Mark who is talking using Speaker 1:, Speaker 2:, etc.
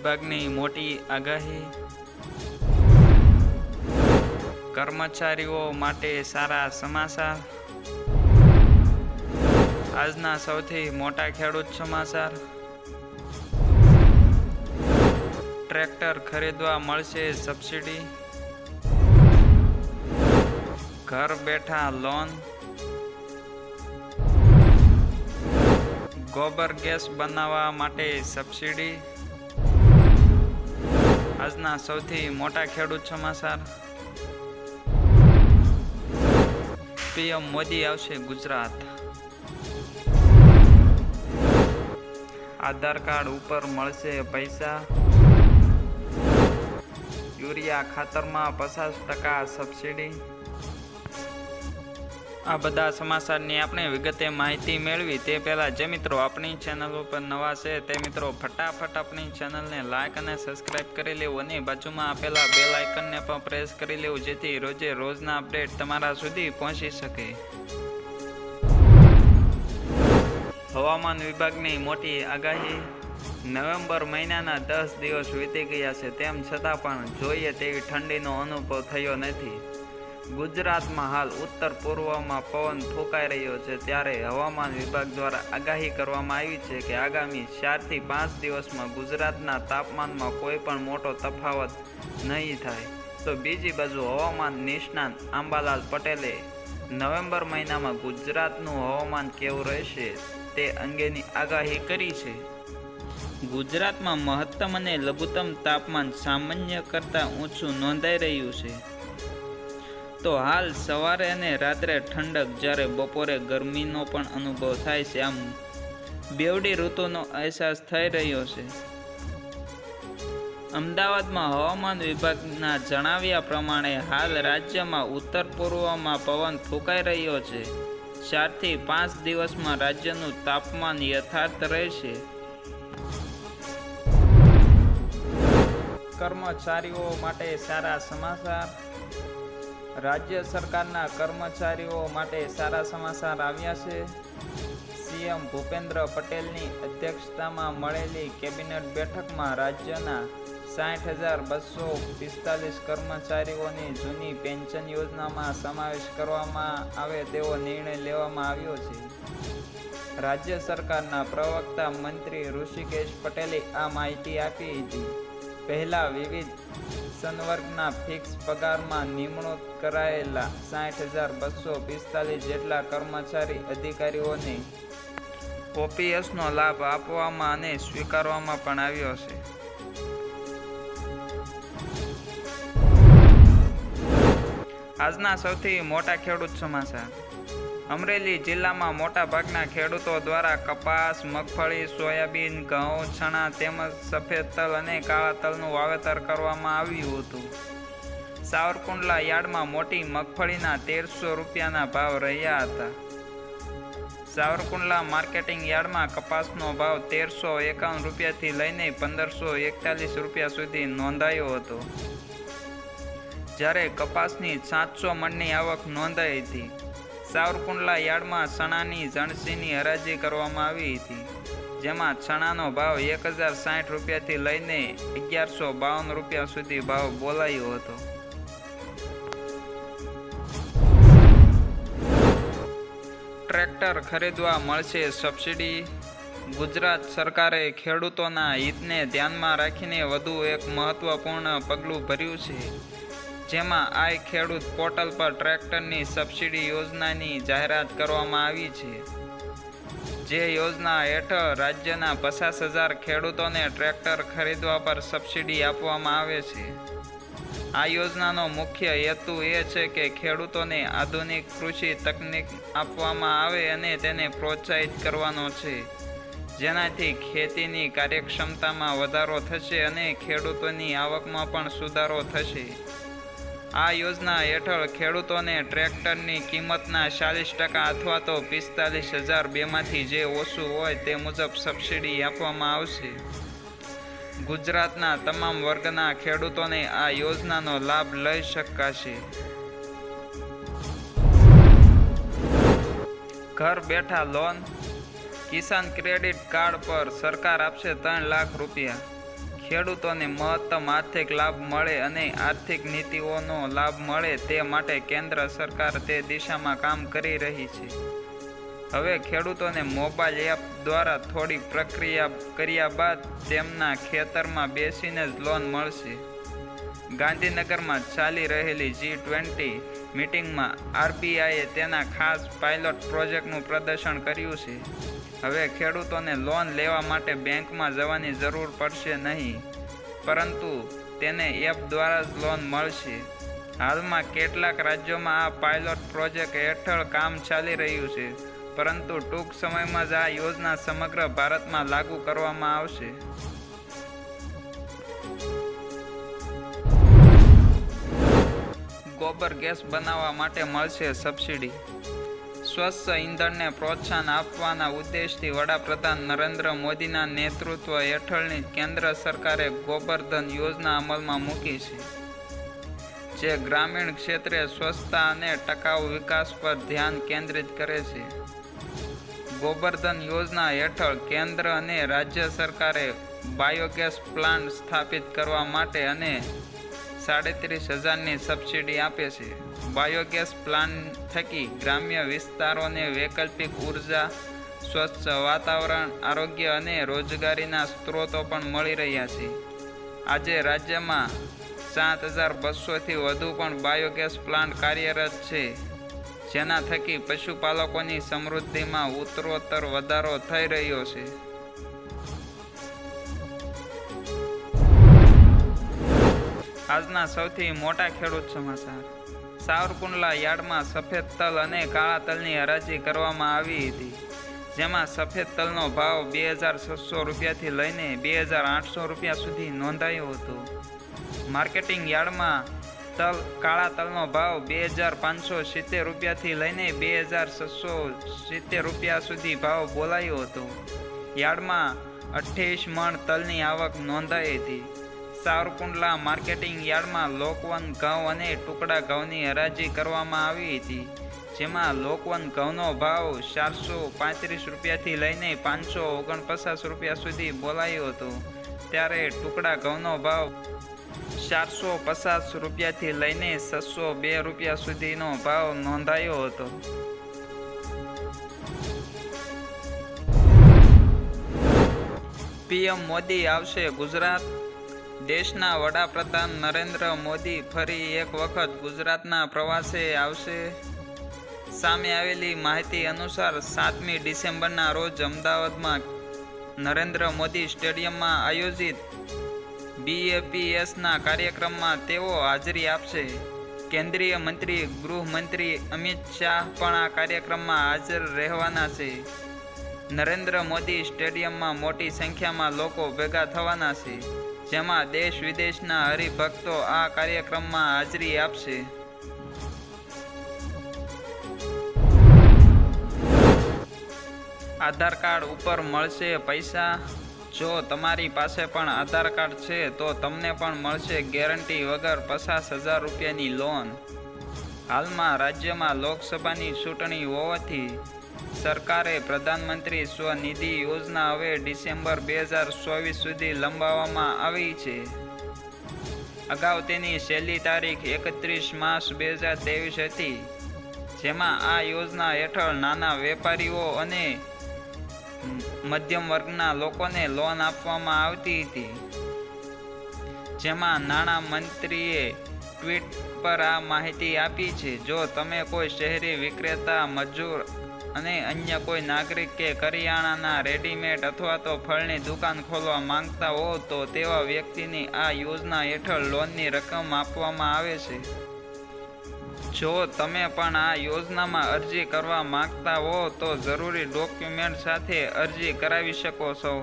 Speaker 1: વિભાગની મોટી આગાહી. કર્મચારીઓ માટે સારા સમાચાર. આજના સૌથી મોટા ખેડૂત સમાચાર. ટ્રેક્ટર ખરીદવા મળશે સબસિડી. ઘર બેઠા લોન. ગોબર ગેસ બનાવવા માટે સબસિડી. આજના સૌથી મોટા ખેડૂત સમાચાર. પીએમ મોદી આવશે ગુજરાત. આધાર કાર્ડ ઉપર મળશે પૈસા. યુરિયા ખાતરમાં પચાસ ટકા સબસિડી. આ બધા સમાચારની આપણે વિગતે માહિતી મેળવી. તે પહેલાં જે મિત્રો આપણી ચેનલ ઉપર નવા છે, તે મિત્રો ફટાફટ આપણી ચેનલને લાઇક અને સબસ્ક્રાઇબ કરી લેવું અને બાજુમાં આપેલા બે લાઇકનને પણ પ્રેસ કરી લેવું, જેથી રોજે રોજના અપડેટ તમારા સુધી પહોંચી શકે. હવામાન વિભાગની મોટી આગાહી. નવેમ્બર મહિનાના દસ દિવસ વીતી ગયા છે, તેમ છતાં પણ જોઈએ તેવી ઠંડીનો અનુભવ થયો નથી. ગુજરાતમાં હાલ ઉત્તર પૂર્વમાં પવન ફૂંકાઈ રહ્યો છે ત્યારે હવામાન વિભાગ દ્વારા આગાહી કરવામાં આવી છે કે આગામી ચારથી પાંચ દિવસમાં ગુજરાતના તાપમાનમાં કોઈ પણ મોટો તફાવત નહીં થાય. તો બીજી બાજુ હવામાન નિષ્ણાંત આંબાલાલ પટેલે નવેમ્બર મહિનામાં ગુજરાતનું હવામાન કેવું રહેશે તે અંગેની આગાહી કરી છે. ગુજરાતમાં મહત્તમ અને લઘુત્તમ તાપમાન સામાન્ય કરતાં ઊંચું નોંધાઈ રહ્યું છે. તો હાલ સવારે અને રાત્રે ઠંડક જ્યારે બપોરે ગરમીનો પણ અનુભવ થાય છે, આમ બેવડી ઋતુનો અહેસાસ થઈ રહ્યો છે. અમદાવાદમાં હવામાન વિભાગના જણાવ્યા પ્રમાણે હાલ રાજ્યમાં ઉત્તર પૂર્વમાં પવન ફૂંકાઈ રહ્યો છે. ચારથી પાંચ દિવસમાં રાજ્યનું તાપમાન યથાર્થ રહેશે. કર્મચારીઓ માટે સારા સમાચાર. રાજ્ય સરકારના કર્મચારીઓ માટે સારા સમાચાર આવ્યા છે. સીએમ ભૂપેન્દ્ર પટેલની અધ્યક્ષતામાં મળેલી કેબિનેટ બેઠકમાં રાજ્યના સાઠ હજાર બસો પિસ્તાલીસ કર્મચારીઓની જૂની પેન્શન યોજનામાં સમાવેશ કરવામાં આવે તેવો નિર્ણય લેવામાં આવ્યો છે. રાજ્ય સરકારના પ્રવક્તા મંત્રી ઋષિકેશ પટેલે આ માહિતી આપી હતી. પહેલા વિવિધ સંવર્ગના ફિક્સ પગારમાં નિમણૂક કરાયેલા સાઠ હજાર બસો પિસ્તાલીસ જેટલા કર્મચારી અધિકારીઓને ઓપીએસનો લાભ આપવામાં અને સ્વીકારવામાં પણ આવ્યો છે. આજના સૌથી મોટા ખેડૂત સમાચાર. અમરેલી જિલ્લામાં મોટાભાગના ખેડૂતો દ્વારા કપાસ, મગફળી, સોયાબીન, ઘઉં ચણા તેમજ સફેદ તલ અને કાળા તલનું વાવેતર કરવામાં આવ્યું હતું. સાવરકુંડલા યાર્ડમાં મોટી મગફળીના તેરસો રૂપિયાના ભાવ રહ્યા હતા. સાવરકુંડલા માર્કેટિંગ યાર્ડમાં કપાસનો ભાવ તેરસો એકાવન રૂપિયાથી લઈને પંદરસો એકતાલીસ રૂપિયા સુધી નોંધાયો હતો. જ્યારે કપાસની સાતસો મણની આવક નોંધાઈ હતી. સાવરકુંડલા યાર્ડમાં ચણાની જણસીની હરાજી કરવામાં આવી હતી, જેમાં ચણાનો ભાવ એક હજાર સાઠ રૂપિયાથી લઈને અગિયારસો બાવન રૂપિયા સુધી ભાવ બોલાયો હતો. ટ્રેક્ટર ખરીદવા મળશે સબસિડી? ગુજરાત સરકારે ખેડૂતોના હિતને ધ્યાનમાં રાખીને વધુ એક મહત્વપૂર્ણ પગલું ભર્યું છે. જેમાં આઈ ખેડૂત પોર્ટલ પર ટ્રેક્ટરની સબસિડી યોજનાની જાહેરાત કરવામાં આવી છે. જે યોજના હેઠળ રાજ્યના પચાસ હજાર ખેડૂતોને ટ્રેક્ટર ખરીદવા પર સબસિડી આપવામાં આવે છે. આ યોજનાનો મુખ્ય હેતુ એ છે કે ખેડૂતોને આધુનિક કૃષિ તકનીક આપવામાં આવે અને તેને પ્રોત્સાહિત કરવાનો છે. જેનાથી ખેતીની કાર્યક્ષમતામાં વધારો થશે અને ખેડૂતોની આવકમાં પણ સુધારો થશે. આ યોજના હેઠળ ખેડૂતોને ટ્રેક્ટરની કિંમતના ચાલીસ ટકા અથવા તો પિસ્તાલીસ હજાર બેમાંથી જે ઓછું હોય તે મુજબ સબસિડી આપવામાં આવશે. ગુજરાતના તમામ વર્ગના ખેડૂતોને આ યોજનાનો લાભ લઈ શકાશે. ઘર બેઠા લોન કિસાન ક્રેડિટ કાર્ડ પર સરકાર આપશે ત્રણ લાખ રૂપિયા. ખેડૂતોને મહત્તમ આર્થિક લાભ મળે અને આર્થિક નીતિઓનો લાભ મળે તે માટે કેન્દ્ર સરકાર તે દિશામાં કામ કરી રહી છે. હવે ખેડૂતોને મોબાઈલ એપ દ્વારા થોડી પ્રક્રિયા કર્યા બાદ તેમના ખેતરમાં બેસીને જ લોન મળશે. ગાંધીનગરમાં ચાલી રહેલી જી ટ્વેન્ટી મિટિંગમાં આરબીઆઈએ તેના ખાસ પાયલોટ પ્રોજેક્ટનું પ્રદર્શન કર્યું છે. હવે ખેડૂતોને લોન લેવા માટે બેંકમાં જવાની જરૂર પડશે નહીં, પરંતુ તેને એપ દ્વારા જ લોન મળશે. હાલમાં કેટલાક રાજ્યોમાં આ પાયલોટ પ્રોજેક્ટ હેઠળ કામ ચાલી રહ્યું છે, પરંતુ ટૂંક સમયમાં જ આ યોજના સમગ્ર ભારતમાં લાગુ કરવામાં આવશે. ગોબર ગેસ બનાવવા માટે મળશે સબસિડી. સ્વચ્છ ઈંધણને પ્રોત્સાહન આપવાના ઉદ્દેશથી વડાપ્રધાન નરેન્દ્ર મોદીના નેતૃત્વ હેઠળની કેન્દ્ર સરકારે ગોબરધન યોજના અમલમાં મૂકી છે, જે ગ્રામીણ ક્ષેત્રે સ્વચ્છતા અને ટકાઉ વિકાસ પર ધ્યાન કેન્દ્રિત કરે છે. ગોબરધન યોજના હેઠળ કેન્દ્ર અને રાજ્ય સરકારે બાયોગેસ પ્લાન્ટ સ્થાપિત કરવા માટે અને સાડત્રીસ હજારની સબસિડી આપે છે. બાયોગેસ પ્લાન્ટ થકી ગ્રામ્ય વિસ્તારોને વૈકલ્પિક ઊર્જા, સ્વચ્છ વાતાવરણ, આરોગ્ય અને રોજગારીના સ્ત્રોતો પણ મળી રહ્યા છે. આજે રાજ્યમાં સાત હજાર બસોથી વધુ પણ બાયોગેસ પ્લાન્ટ કાર્યરત છે. જેના થકી પશુપાલકોની સમૃદ્ધિમાં ઉત્તરોત્તર વધારો થઈ રહ્યો છે. આજના સૌથી મોટા ખેડૂત સમાચાર. સાવરકુંડલા યાર્ડમાં સફેદ તલ અને કાળા તલની હરાજી કરવામાં આવી હતી, જેમાં સફેદ તલનો ભાવ બે હજાર છસો રૂપિયાથી લઈને બે હજાર આઠસો રૂપિયા સુધી નોંધાયો હતો. માર્કેટિંગ યાર્ડમાં તલ, કાળા તલનો ભાવ બે હજાર પાંચસો સિત્તેર રૂપિયાથી લઈને બે હજાર છસો સિત્તેર રૂપિયા સુધી ભાવ બોલાયો હતો. યાર્ડમાં અઠ્ઠાવીસ મણ તલની આવક નોંધાઈ હતી. સાવરકુંડલા માર્કેટિંગ યાર્ડમાં લોકવન ઘઉં અને ટુકડા ઘઉંની હરાજી કરવામાં આવી હતી, જેમાં લોકવન ઘઉંનો ભાવ ચારસો પાંત્રીસ રૂપિયાથી લઈને પાંચસો ઓગણપચાસ રૂપિયા સુધી બોલાયો હતો. ત્યારે ટુકડા ઘઉંનો ભાવ ચારસો પચાસ રૂપિયાથી લઈને છસો બે રૂપિયા સુધીનો ભાવ નોંધાયો હતો. પીએમ મોદી આવશે ગુજરાત. દેશના વડાપ્રધાન નરેન્દ્ર મોદી ફરી એક વખત ગુજરાતના પ્રવાસે આવશે. સામે આવેલી માહિતી અનુસાર સાતમી ડિસેમ્બરના રોજ અમદાવાદમાં નરેન્દ્ર મોદી સ્ટેડિયમમાં આયોજિત બીએપીએસના કાર્યક્રમમાં તેઓ હાજરી આપશે. કેન્દ્રીય મંત્રી, ગૃહમંત્રી અમિત શાહ પણ આ કાર્યક્રમમાં હાજર રહેવાના છે. નરેન્દ્ર મોદી સ્ટેડિયમમાં મોટી સંખ્યામાં લોકો ભેગા થવાના છે. જેમાં દેશ વિદેશના હરિભક્તો આ કાર્યક્રમમાં હાજરી આપશે. આધાર કાર્ડ ઉપર મળશે પૈસા. જો તમારી પાસે પણ આધાર કાર્ડ છે, તો તમને પણ મળશે ગેરંટી વગર પચાસ હજાર રૂપિયાની લોન. હાલમાં રાજ્યમાં લોકસભાની ચૂંટણી હોવાથી સરકારે પ્રધાનમંત્રી સ્વનિધિ યોજના હવે ડિસેમ્બર બે હજાર ચોવીસ સુધી લંબાવવામાં આવી છે. અગાઉ તેની છેલ્લી તારીખ એકત્રીસ માર્ચ બે હજાર ત્રેવીસ હતી, જેમાં આ યોજના હેઠળ નાના વેપારીઓ અને મધ્યમ વર્ગના લોકોને લોન આપવામાં આવતી હતી. જેમાં નાણાં મંત્રીએ ટ્વીટ પર આ માહિતી આપી છે. જો તમે કોઈ શહેરી વિક્રેતા, મજૂર અને અન્ય કોઈ નાગરિક કે કરિયાણાના રેડીમેડ અથવા તો ફળની દુકાન ખોલવા માંગતા હો, તો તેવા વ્યક્તિની આ યોજના હેઠળ લોનની રકમ આપવામાં આવે છે. જો તમે પણ આ યોજનામાં અરજી કરવા માંગતા હો, તો જરૂરી ડોક્યુમેન્ટ સાથે અરજી કરાવી શકો છો.